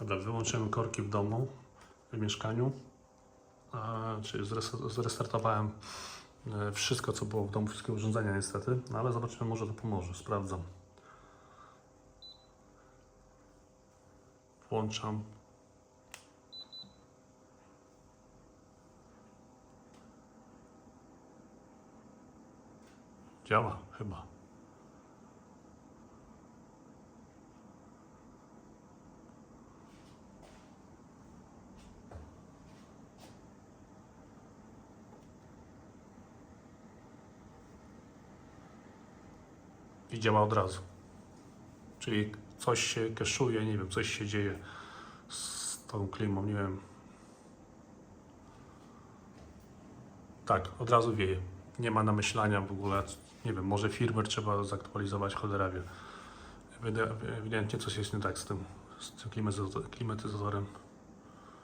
Dobra, wyłączyłem korki w domu, w mieszkaniu. A, czyli zres- zrestartowałem e, wszystko, co było w domu, wszystkie urządzenia niestety. No ale zobaczymy, może to pomoże. Sprawdzam. Włączam. Działa chyba. I od razu. Czyli coś się keszuje, nie wiem, coś się dzieje z tą klimą, nie wiem. Tak, od razu wieje. Nie ma namyślania w ogóle. Nie wiem, może firmware trzeba zaktualizować, cholera wie. Ewide- Ewidentnie coś jest nie tak z tym, z tym klimatyzator- klimatyzatorem.